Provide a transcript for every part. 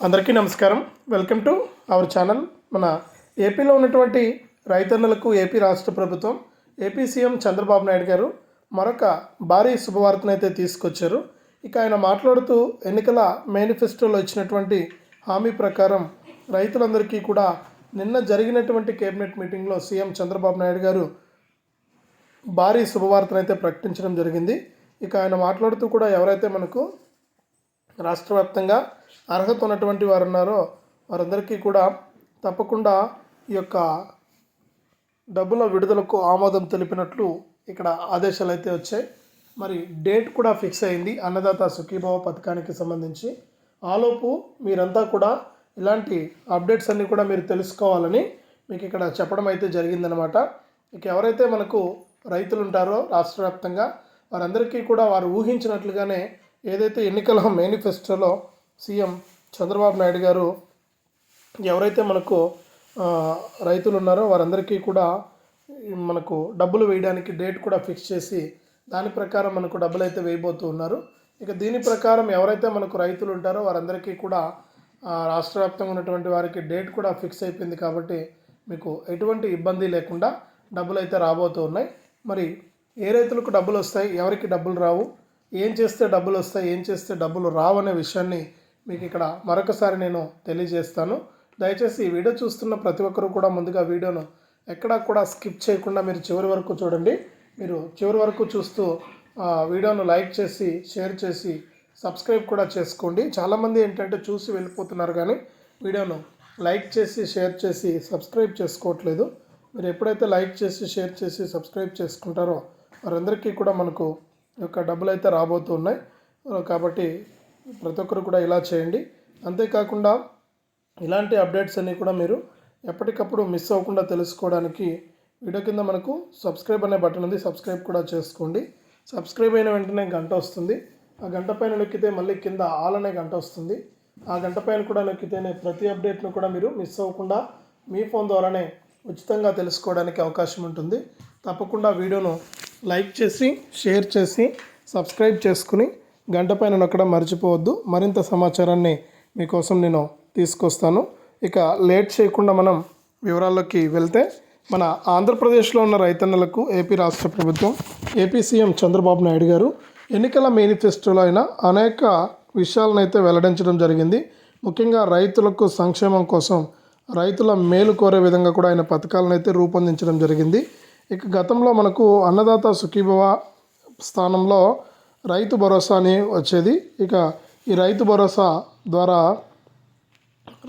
అందరికీ నమస్కారం. Welcome to our channel. మన ఏపీలో ఉన్నటువంటి రైతన్నలకు ఏపీ రాష్ట్ర ప్రభుత్వం ఏపీ సీఎం చంద్రబాబు నాయుడు గారు మరొక భారీ శుభవార్తనైతే తీసుకొచ్చారు. ఇక ఆయన మాట్లాడుతూ ఎన్నికల మేనిఫెస్టోలో ఇచ్చినటువంటి హామీ ప్రకారం రైతులందరికీ కూడా నిన్న జరిగినటువంటి కేబినెట్ మీటింగ్లో సీఎం చంద్రబాబు నాయుడు గారు భారీ శుభవార్తనైతే ప్రకటించడం జరిగింది. ఇక ఆయన మాట్లాడుతూ కూడా ఎవరైతే మనకు రాష్ట్ర వ్యాప్తంగా అర్హత ఉన్నటువంటి వారు ఉన్నారో వారందరికీ కూడా తప్పకుండా ఈ యొక్క డబ్బుల విడుదలకు ఆమోదం తెలిపినట్లు ఇక్కడ ఆదేశాలు అయితే వచ్చాయి. మరి డేట్ కూడా ఫిక్స్ అయింది. అన్నదాత సుఖీభావ పథకానికి సంబంధించి. ఆలోపు మీరంతా కూడా ఇలాంటి అప్డేట్స్ అన్నీ కూడా మీరు తెలుసుకోవాలని మీకు ఇక్కడ చెప్పడం అయితే జరిగిందనమాట ఇక ఎవరైతే మనకు రైతులు ఉంటారో రాష్ట్ర వ్యాప్తంగా వారందరికీ కూడా వారు ఊహించినట్లుగానే ఏదైతే ఎన్నికల మేనిఫెస్టోలో సీఎం చంద్రబాబు నాయుడు గారు ఎవరైతే మనకు రైతులు ఉన్నారో వారందరికీ కూడా మనకు డబ్బులు వేయడానికి డేట్ కూడా ఫిక్స్ చేసి దాని ప్రకారం మనకు డబ్బులు అయితే వేయబోతూ ఉన్నారు. ఇక దీని ప్రకారం ఎవరైతే మనకు రైతులు ఉంటారో వారందరికీ కూడా రాష్ట్ర వ్యాప్తంగా ఉన్నటువంటి వారికి డేట్ కూడా ఫిక్స్ అయిపోయింది కాబట్టి మీకు ఎటువంటి ఇబ్బంది లేకుండా డబ్బులు అయితే రాబోతూ ఉన్నాయి. మరి ఏ రైతులకు డబ్బులు వస్తాయి ఎవరికి డబ్బులు రావు? ఏం చేస్తే డబ్బులు వస్తాయి ఏం చేస్తే డబ్బులు రావు అనే విషయాన్ని మీకు ఇక్కడ మరొకసారి నేను తెలియజేస్తాను. దయచేసి ఈ వీడియో చూస్తున్న ప్రతి ఒక్కరూ కూడా ముందుగా వీడియోను ఎక్కడా కూడా స్కిప్ చేయకుండా మీరు చివరి వరకు చూడండి. మీరు చివరి వరకు చూస్తూ ఆ, వీడియోను లైక్ చేసి షేర్ చేసి సబ్స్క్రైబ్ కూడా చేసుకోండి. చాలామంది ఏంటంటే చూసి వెళ్ళిపోతున్నారు కానీ వీడియోను లైక్ చేసి షేర్ చేసి సబ్స్క్రైబ్ చేసుకోవట్లేదు. మీరు ఎప్పుడైతే లైక్ చేసి షేర్ చేసి సబ్స్క్రైబ్ చేసుకుంటారో వారందరికీ కూడా మనకు ఈ యొక్క డబ్బులు అయితే రాబోతున్నాయి కాబట్టి ప్రతి ఒక్కరు కూడా ఇలా చేయండి. అంతేకాకుండా ఇలాంటి అప్డేట్స్ అన్నీ కూడా మీరు ఎప్పటికప్పుడు మిస్ అవ్వకుండా తెలుసుకోవడానికి వీడియో కింద మనకు సబ్స్క్రైబ్ అనే బటన్ ఉంది. సబ్స్క్రైబ్ కూడా చేసుకోండి. సబ్స్క్రైబ్ అయిన వెంటనే గంట వస్తుంది. ఆ గంట పైన నొక్కితే మళ్ళీ కింద ఆల్ అనే గంట వస్తుంది. ఆ గంట పైన కూడా నొక్కితేనే ప్రతి అప్డేట్ను కూడా మీరు మిస్ అవ్వకుండా మీ ఫోన్ ద్వారానే ఉచితంగా తెలుసుకోవడానికి అవకాశం ఉంటుంది. తప్పకుండా వీడియోను లైక్ చేసి షేర్ చేసి సబ్స్క్రైబ్ చేసుకుని గంట పైన నొక్కడం మర్చిపోవద్దు. మరింత సమాచారాన్ని మీకోసం నేను తీసుకొస్తాను. ఇక లేట్ చేయకుండా మనం వివరాల్లోకి వెళ్తే మన ఆంధ్రప్రదేశ్లో ఉన్న రైతన్నలకు ఏపీ రాష్ట్ర ప్రభుత్వం ఏపీ సీఎం చంద్రబాబు నాయుడు గారు ఎన్నికల మేనిఫెస్టోలో అయిన అనేక విషయాలను అయితే వెల్లడించడం జరిగింది. ముఖ్యంగా రైతులకు సంక్షేమం కోసం రైతుల మేలు కోరే విధంగా కూడా ఆయన పథకాలను అయితే రూపొందించడం జరిగింది. ఇక గతంలో మనకు అన్నదాత సుఖీభవ స్థానంలో రైతు భరోసా అని వచ్చేది. ఇక ఈ రైతు భరోసా ద్వారా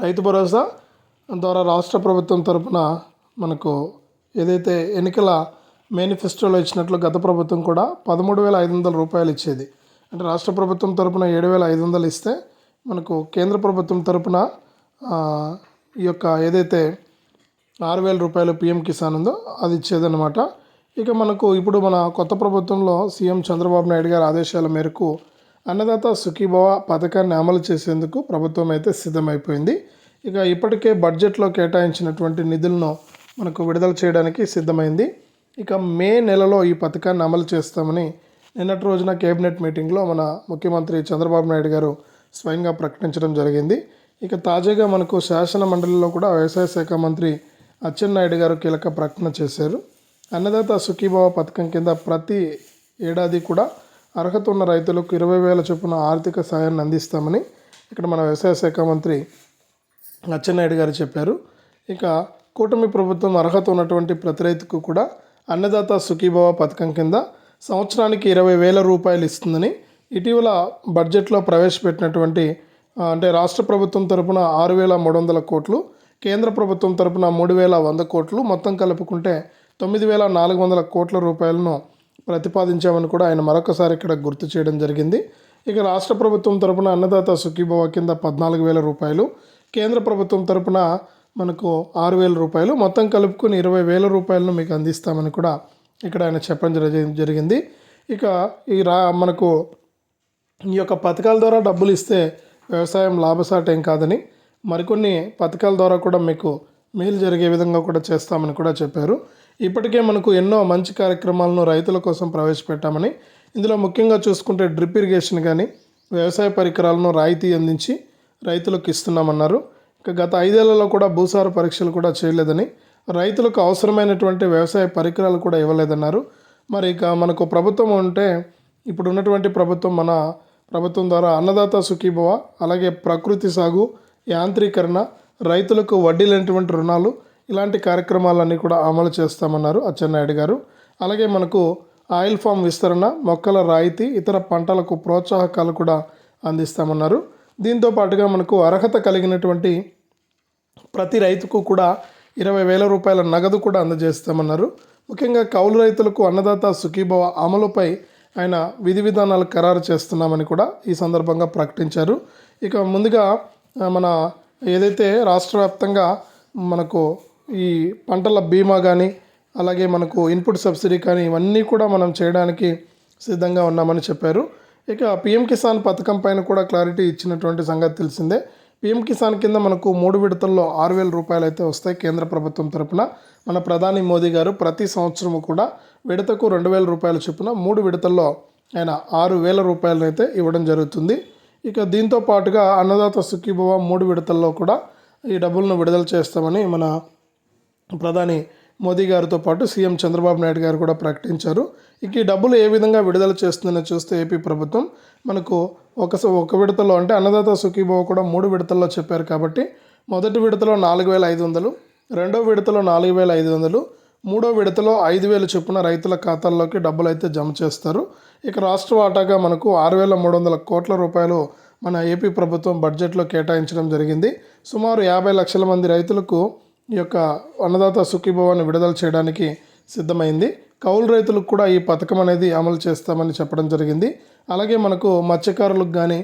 రైతు భరోసా ద్వారా రాష్ట్ర ప్రభుత్వం తరపున మనకు ఏదైతే ఎన్నికల మేనిఫెస్టోలో ఇచ్చినట్లు గత ప్రభుత్వం కూడా పదమూడు వేల ఐదు వందల రూపాయలు ఇచ్చేది. అంటే రాష్ట్ర ప్రభుత్వం తరపున ఏడు వేల ఐదు వందలు ఇస్తే మనకు కేంద్ర ప్రభుత్వం తరపున ఈ యొక్క ఏదైతే ఆరు వేల రూపాయలు పిఎం కిసాన్ ఉందో అది ఇచ్చేదన్నమాట. ఇక మనకు ఇప్పుడు మన కొత్త ప్రభుత్వంలో సీఎం చంద్రబాబు నాయుడు గారి ఆదేశాల మేరకు అన్నదాత సుఖీభవ పథకాన్ని అమలు చేసేందుకు ప్రభుత్వం అయితే సిద్ధమైపోయింది. ఇక ఇప్పటికే బడ్జెట్లో కేటాయించినటువంటి నిధులను మనకు విడుదల చేయడానికి సిద్ధమైంది. ఇక మే నెలలో ఈ పథకాన్ని అమలు చేస్తామని నిన్నటి రోజున కేబినెట్ మీటింగ్లో మన ముఖ్యమంత్రి చంద్రబాబు నాయుడు గారు స్వయంగా ప్రకటించడం జరిగింది. ఇక తాజాగా మనకు శాసన మండలిలో కూడా వ్యవసాయ శాఖ మంత్రి అచ్చెన్నాయుడు గారు కీలక ప్రకటన చేశారు. అన్నదాత సుఖీభావ పథకం కింద ప్రతి ఏడాది కూడా అర్హత ఉన్న రైతులకు ఇరవై వేల చొప్పున ఆర్థిక సాయాన్ని అందిస్తామని ఇక్కడ మన వ్యవసాయ శాఖ మంత్రి అచ్చెన్నాయుడు గారు చెప్పారు. ఇక కూటమి ప్రభుత్వం అర్హత ఉన్నటువంటి ప్రతి రైతుకు కూడా అన్నదాత సుఖీభవ పథకం కింద సంవత్సరానికి ఇరవై వేల రూపాయలు ఇస్తుందని ఇటీవల బడ్జెట్లో ప్రవేశపెట్టినటువంటి అంటే రాష్ట్ర ప్రభుత్వం తరపున ఆరు వేల మూడు వందల కోట్లు కేంద్ర ప్రభుత్వం తరపున మూడు వేల వంద కోట్లు మొత్తం కలుపుకుంటే తొమ్మిది వేల నాలుగు వందల కోట్ల రూపాయలను ప్రతిపాదించామని కూడా ఆయన మరొకసారి ఇక్కడ గుర్తు చేయడం జరిగింది. ఇక రాష్ట్ర ప్రభుత్వం తరపున అన్నదాత సుఖీభవ కింద పద్నాలుగు వేల రూపాయలు కేంద్ర ప్రభుత్వం తరపున మనకు ఆరు వేల రూపాయలు మొత్తం కలుపుకొని ఇరవై వేల రూపాయలను మీకు అందిస్తామని కూడా ఇక్కడ ఆయన చెప్పడం జరిగింది. ఇక ఈ రా మనకు ఈ యొక్క పథకాల ద్వారా డబ్బులు ఇస్తే వ్యవసాయం లాభసాట ఏం కాదని మరికొన్ని పథకాల ద్వారా కూడా మీకు మేలు జరిగే విధంగా కూడా చేస్తామని కూడా చెప్పారు. ఇప్పటికే మనకు ఎన్నో మంచి కార్యక్రమాలను రైతుల కోసం ప్రవేశపెట్టామని ఇందులో ముఖ్యంగా చూసుకుంటే డ్రిప్ ఇరిగేషన్ కానీ వ్యవసాయ పరికరాలను రాయితీ అందించి రైతులకు ఇస్తున్నామన్నారు. ఇక గత ఐదేళ్ళలో కూడా భూసార పరీక్షలు కూడా చేయలేదని రైతులకు అవసరమైనటువంటి వ్యవసాయ పరికరాలు కూడా ఇవ్వలేదన్నారు. మరి ఇక మనకు ప్రభుత్వం ఉంటే ఇప్పుడు ఉన్నటువంటి ప్రభుత్వం మన ప్రభుత్వం ద్వారా అన్నదాత సుఖీభవ అలాగే ప్రకృతి సాగు యాంత్రీకరణ రైతులకు వడ్డీ లేనటువంటి రుణాలు ఇలాంటి కార్యక్రమాలన్నీ కూడా అమలు చేస్తామన్నారు అచ్చెన్నాయుడు గారు. అలాగే మనకు ఆయిల్ ఫామ్ విస్తరణ మొక్కల రాయితీ ఇతర పంటలకు ప్రోత్సాహకాలు కూడా అందిస్తామన్నారు. దీంతో పాటుగా మనకు అర్హత కలిగినటువంటి ప్రతి రైతుకు కూడా ఇరవై వేల రూపాయల నగదు కూడా అందజేస్తామన్నారు. ముఖ్యంగా కౌలు రైతులకు అన్నదాత సుఖీభవ అమలుపై ఆయన విధి విధానాలు ఖరారు చేస్తున్నామని కూడా ఈ సందర్భంగా ప్రకటించారు. ఇక ముందుగా మన ఏదైతే రాష్ట్ర వ్యాప్తంగా మనకు ఈ పంటల బీమా కానీ అలాగే మనకు ఇన్పుట్ సబ్సిడీ కానీ ఇవన్నీ కూడా మనం చేయడానికి సిద్ధంగా ఉన్నామని చెప్పారు. ఇక పిఎం కిసాన్ పథకం పైన కూడా క్లారిటీ ఇచ్చినటువంటి సంగతి తెలిసిందే. పిఎం కిసాన్ కింద మనకు మూడు విడతల్లో ఆరు వేల రూపాయలు అయితే వస్తాయి కేంద్ర ప్రభుత్వం తరపున. మన ప్రధాని మోదీ గారు ప్రతి సంవత్సరము కూడా విడతకు రెండు వేల రూపాయల చొప్పున మూడు విడతల్లో ఆయన ఆరు వేల రూపాయలను అయితే ఇవ్వడం జరుగుతుంది. ఇక దీంతో పాటుగా అన్నదాత సుఖీభవ మూడు విడతల్లో కూడా ఈ డబ్బులను విడుదల చేస్తామని మన ప్రధాని మోదీ గారితో పాటు సీఎం చంద్రబాబు నాయుడు గారు కూడా ప్రకటించారు. ఇక ఈ డబ్బులు ఏ విధంగా విడుదల చేస్తుందని చూస్తే ఏపీ ప్రభుత్వం మనకు ఒక స- ఒక విడతలో అంటే అన్నదాత సుఖీభావ కూడా మూడు విడతల్లో చెప్పారు కాబట్టి మొదటి విడతలో నాలుగు వేల ఐదు వందలు రెండో విడతలో నాలుగు వేల ఐదు వందలు మూడో విడతలో ఐదు వేలు చొప్పున రైతుల ఖాతాల్లోకి డబ్బులు అయితే జమ చేస్తారు. ఇక రాష్ట్ర వాటాగా మనకు ఆరు వేల మూడు వందల కోట్ల రూపాయలు మన ఏపీ ప్రభుత్వం బడ్జెట్లో కేటాయించడం జరిగింది. సుమారు యాభై లక్షల మంది రైతులకు ఈ యొక్క అన్నదాత సుఖీభవాన్ని విడుదల చేయడానికి సిద్ధమైంది. కౌలు రైతులకు కూడా ఈ పథకం అనేది అమలు చేస్తామని చెప్పడం జరిగింది. అలాగే మనకు మత్స్యకారులకు కానీ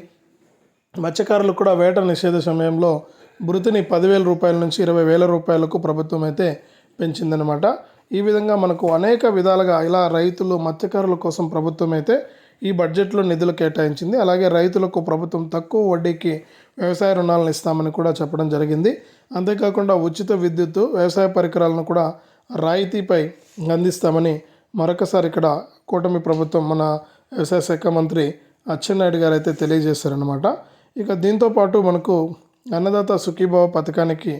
మత్స్యకారులకు కూడా వేట నిషేధ సమయంలో భృతిని పదివేల రూపాయల నుంచి ఇరవై వేల రూపాయలకు ప్రభుత్వం అయితే పెంచిందనమాట ఈ విధంగా మనకు అనేక విధాలుగా ఇలా రైతులు మత్స్యకారుల కోసం ప్రభుత్వం అయితే ఈ బడ్జెట్లో నిధులు కేటాయించింది. అలాగే రైతులకు ప్రభుత్వం తక్కువ వడ్డీకి వ్యవసాయ రుణాలను ఇస్తామని కూడా చెప్పడం జరిగింది. అంతేకాకుండా ఉచిత విద్యుత్తు వ్యవసాయ పరికరాలను కూడా రాయితీపై అందిస్తామని మరొకసారి ఇక్కడ కూటమి ప్రభుత్వం మన వ్యవసాయ శాఖ మంత్రి అచ్చెన్నాయుడు గారు అయితే తెలియజేశారనమాట ఇక దీంతో పాటు మనకు అన్నదాత సుఖీభావ పథకానికి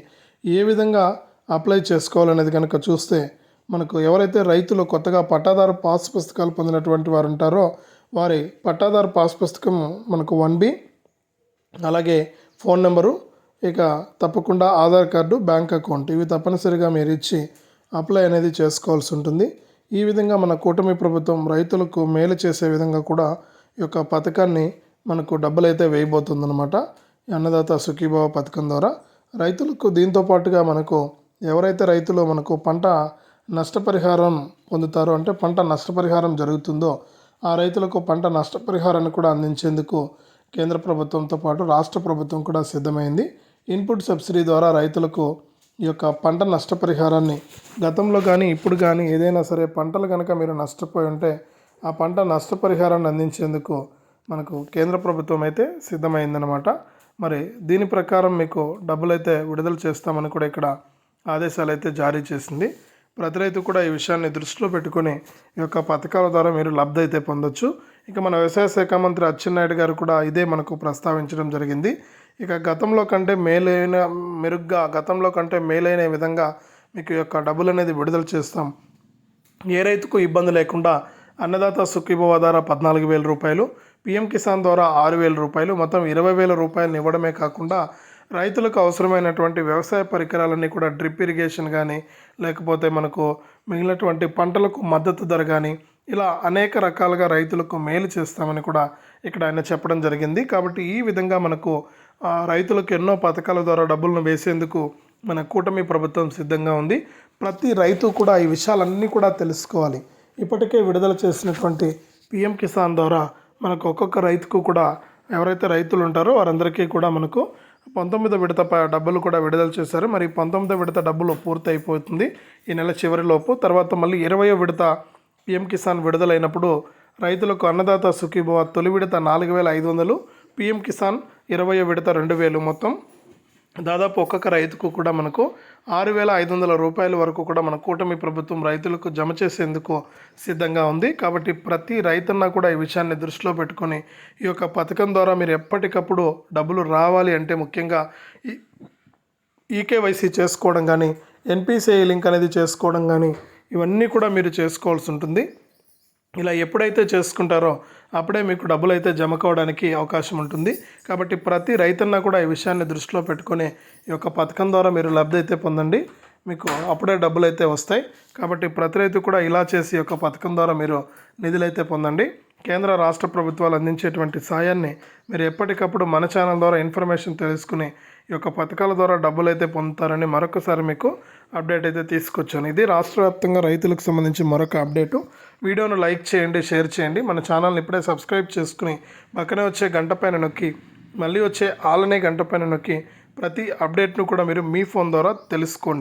ఏ విధంగా అప్లై చేసుకోవాలనేది కనుక చూస్తే మనకు ఎవరైతే రైతులు కొత్తగా పట్టాదారు పాస్ పుస్తకాలు పొందినటువంటి వారు ఉంటారో వారి పట్టాదారు పాస్ పుస్తకం మనకు వన్ బి అలాగే ఫోన్ నెంబరు ఇక తప్పకుండా ఆధార్ కార్డు బ్యాంక్ అకౌంట్ ఇవి తప్పనిసరిగా మీరు ఇచ్చి అప్లై అనేది చేసుకోవాల్సి ఉంటుంది. ఈ విధంగా మన కూటమి ప్రభుత్వం రైతులకు మేలు చేసే విధంగా కూడా ఈ యొక్క పథకాన్ని మనకు డబ్బులు అయితే వేయబోతుందన్నమాట. అన్నదాత సుఖీభావ పథకం ద్వారా రైతులకు దీంతో పాటుగా మనకు ఎవరైతే రైతులు మనకు పంట నష్టపరిహారం పొందుతారో అంటే పంట నష్టపరిహారం జరుగుతుందో ఆ రైతులకు పంట నష్టపరిహారాన్ని కూడా అందించేందుకు కేంద్ర ప్రభుత్వంతో పాటు రాష్ట్ర ప్రభుత్వం కూడా సిద్ధమైంది. ఇన్పుట్ సబ్సిడీ ద్వారా రైతులకు ఈ యొక్క పంట నష్టపరిహారాన్ని గతంలో కానీ ఇప్పుడు కానీ ఏదైనా సరే పంటలు కనుక మీరు నష్టపోయి ఉంటే ఆ పంట నష్టపరిహారాన్ని అందించేందుకు మనకు కేంద్ర ప్రభుత్వం అయితే సిద్ధమైందనమాట మరి దీని ప్రకారం మీకు డబ్బులు అయితే విడుదల చేస్తామని కూడా ఇక్కడ ఆదేశాలు అయితే జారీ చేసింది. ప్రతి రైతు కూడా ఈ విషయాన్ని దృష్టిలో పెట్టుకొని ఈ యొక్క పథకాల ద్వారా మీరు లబ్ధి అయితే పొందొచ్చు. ఇక మన వ్యవసాయ శాఖ మంత్రి అచ్చెన్నాయుడు గారు కూడా ఇదే మనకు ప్రస్తావించడం జరిగింది. ఇక గతంలో కంటే మేలైన మెరుగ్గా గతంలో కంటే మేలైన విధంగా మీకు యొక్క డబ్బులు అనేది విడుదల చేస్తాం. ఏ రైతుకు ఇబ్బంది లేకుండా అన్నదాత సుఖీభవ ద్వారా పద్నాలుగు వేల రూపాయలు పిఎం కిసాన్ ద్వారా ఆరు వేల రూపాయలు మొత్తం ఇరవై వేల రూపాయలు ఇవ్వడమే కాకుండా రైతులకు అవసరమైనటువంటి వ్యవసాయ పరికరాలన్నీ కూడా డ్రిప్ ఇరిగేషన్ కానీ లేకపోతే మనకు మిగిలినటువంటి పంటలకు మద్దతు ధర కానీ ఇలా అనేక రకాలుగా రైతులకు మేలు చేస్తామని కూడా ఇక్కడ ఆయన చెప్పడం జరిగింది. కాబట్టి ఈ విధంగా మనకు రైతులకు ఎన్నో పథకాల ద్వారా డబ్బులను వేసేందుకు మన కూటమి ప్రభుత్వం సిద్ధంగా ఉంది. ప్రతి రైతు కూడా ఈ విషయాలన్నీ కూడా తెలుసుకోవాలి. ఇప్పటికే విడుదల చేసినటువంటి పిఎం కిసాన్ ద్వారా మనకు ఒక్కొక్క రైతుకు కూడా ఎవరైతే రైతులు ఉంటారో వారందరికీ కూడా మనకు పంతొమ్మిదో విడత డబ్బులు కూడా విడుదల చేశారు. మరి పంతొమ్మిదో విడత డబ్బులు పూర్తి అయిపోతుంది ఈ నెల చివరిలోపు తర్వాత మళ్ళీ ఇరవయో విడత పిఎం కిసాన్ విడుదలైనప్పుడు రైతులకు అన్నదాత సుఖీభవ తొలి విడత నాలుగు వేల ఐదు వందలు పిఎం కిసాన్ ఇరవై విడత రెండు వేలు మొత్తం. దాదాపు ఒక్కొక్క రైతుకు కూడా మనకు ఆరు వేల ఐదు వందల రూపాయల వరకు కూడా మన కూటమి ప్రభుత్వం రైతులకు జమ చేసేందుకు సిద్ధంగా ఉంది. కాబట్టి ప్రతి రైతన్న కూడా ఈ విషయాన్ని దృష్టిలో పెట్టుకొని ఈ యొక్క పథకం ద్వారా మీరు ఎప్పటికప్పుడు డబ్బులు రావాలి అంటే ముఖ్యంగా ఈ ఈకేవైసీ చేసుకోవడం కానీ ఎన్పిసిఐ లింక్ అనేది చేసుకోవడం కానీ ఇవన్నీ కూడా మీరు చేసుకోవాల్సి ఉంటుంది. ఇలా ఎప్పుడైతే చేసుకుంటారో అప్పుడే మీకు డబ్బులు అయితే జమ కావడానికి అవకాశం ఉంటుంది. కాబట్టి ప్రతి రైతన్న కూడా ఈ విషయాన్ని దృష్టిలో పెట్టుకొని ఈ యొక్క పథకం ద్వారా మీరు లబ్ధి అయితే పొందండి. మీకు అప్పుడే డబ్బులు అయితే వస్తాయి. కాబట్టి ప్రతి రైతు కూడా ఇలా చేసి ఈ యొక్క పథకం ద్వారా మీరు నిధులైతే పొందండి. కేంద్ర రాష్ట్ర ప్రభుత్వాలు అందించేటువంటి సాయాన్ని మీరు ఎప్పటికప్పుడు మన ఛానల్ ద్వారా ఇన్ఫర్మేషన్ తెలుసుకుని ఈ యొక్క పథకాల ద్వారా డబ్బులు అయితే పొందుతారని మరొకసారి మీకు అప్డేట్ అయితే తీసుకొచ్చాను. ఇది రాష్ట్ర వ్యాప్తంగా రైతులకు సంబంధించి మరొక అప్డేటు. వీడియోను లైక్ చేయండి షేర్ చేయండి. మన ఛానల్ని ఇప్పుడే సబ్స్క్రైబ్ చేసుకుని పక్కనే వచ్చే గంట పైన నొక్కి మళ్ళీ వచ్చే ఆలనే గంట పైన నొక్కి ప్రతి అప్డేట్ను కూడా మీరు మీ ఫోన్ ద్వారా తెలుసుకోండి.